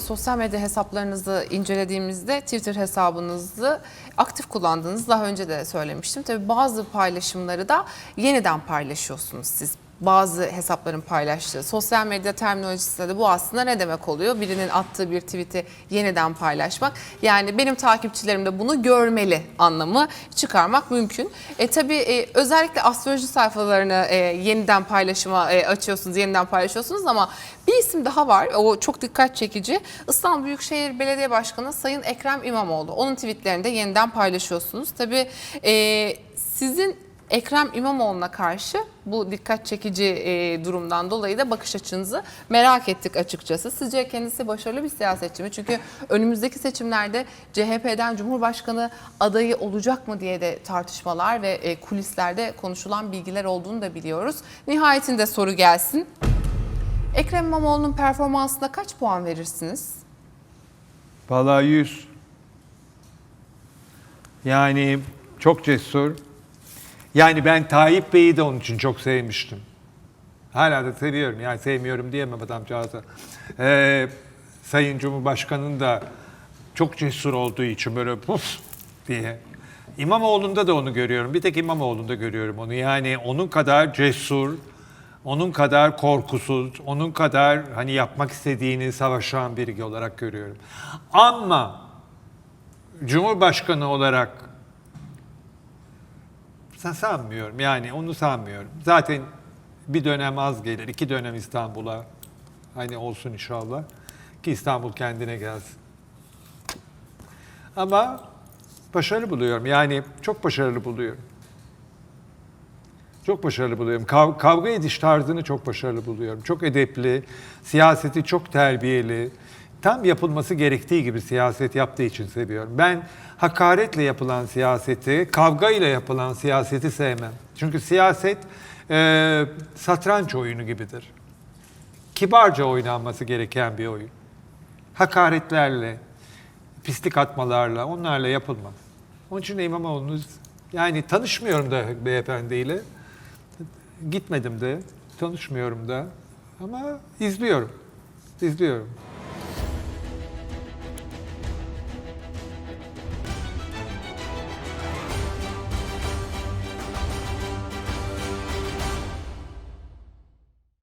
sosyal medya hesaplarınızı incelediğimizde Twitter hesabınızı aktif kullandığınızı daha önce de söylemiştim. Tabii bazı paylaşımları da yeniden paylaşıyorsunuz siz. Bazı hesapların paylaştığı sosyal medya terminolojisinde de bu aslında ne demek oluyor? Birinin attığı bir tweet'i yeniden paylaşmak. Yani benim takipçilerim de bunu görmeli anlamı çıkarmak mümkün. E tabii e, özellikle astroloji sayfalarını e, yeniden paylaşıma e, açıyorsunuz, yeniden paylaşıyorsunuz ama bir isim daha var. O çok dikkat çekici. İstanbul Büyükşehir Belediye Başkanı Sayın Ekrem İmamoğlu. Onun tweetlerini de yeniden paylaşıyorsunuz. Tabii e, sizin Ekrem İmamoğlu'na karşı bu dikkat çekici e, durumdan dolayı da bakış açınızı merak ettik açıkçası. Sizce kendisi başarılı bir siyasetçi mi? Çünkü önümüzdeki seçimlerde CHP'den Cumhurbaşkanı adayı olacak mı diye de tartışmalar ve e, kulislerde konuşulan bilgiler olduğunu da biliyoruz. Nihayetinde soru gelsin. Ekrem İmamoğlu'nun performansına kaç puan verirsiniz? Vallahi 100. Yani çok cesur. Yani ben Tayyip Bey'i de onun için çok sevmiştim. Hala da seviyorum. Yani sevmiyorum diyemem adamcağıza. Ee, Sayın Cumhurbaşkanı'nın da çok cesur olduğu için böyle puf diye. İmamoğlu'nda da onu görüyorum. Bir tek İmamoğlu'nda görüyorum onu. Yani onun kadar cesur, onun kadar korkusuz, onun kadar hani yapmak istediğini savaşan biri olarak görüyorum. Ama Cumhurbaşkanı olarak sanmıyorum yani onu sanmıyorum. Zaten bir dönem az gelir, iki dönem İstanbul'a hani olsun inşallah ki İstanbul kendine gelsin. Ama başarılı buluyorum yani çok başarılı buluyorum. Çok başarılı buluyorum. Kav- kavga ediş tarzını çok başarılı buluyorum. Çok edepli, siyaseti çok terbiyeli. Tam yapılması gerektiği gibi siyaset yaptığı için seviyorum. Ben hakaretle yapılan siyaseti, kavga ile yapılan siyaseti sevmem. Çünkü siyaset e, satranç oyunu gibidir. Kibarca oynanması gereken bir oyun. Hakaretlerle, pislik atmalarla, onlarla yapılmaz. Onun için İmamoğlu'nu yani tanışmıyorum da beyefendiyle. Gitmedim de, tanışmıyorum da ama izliyorum. İzliyorum.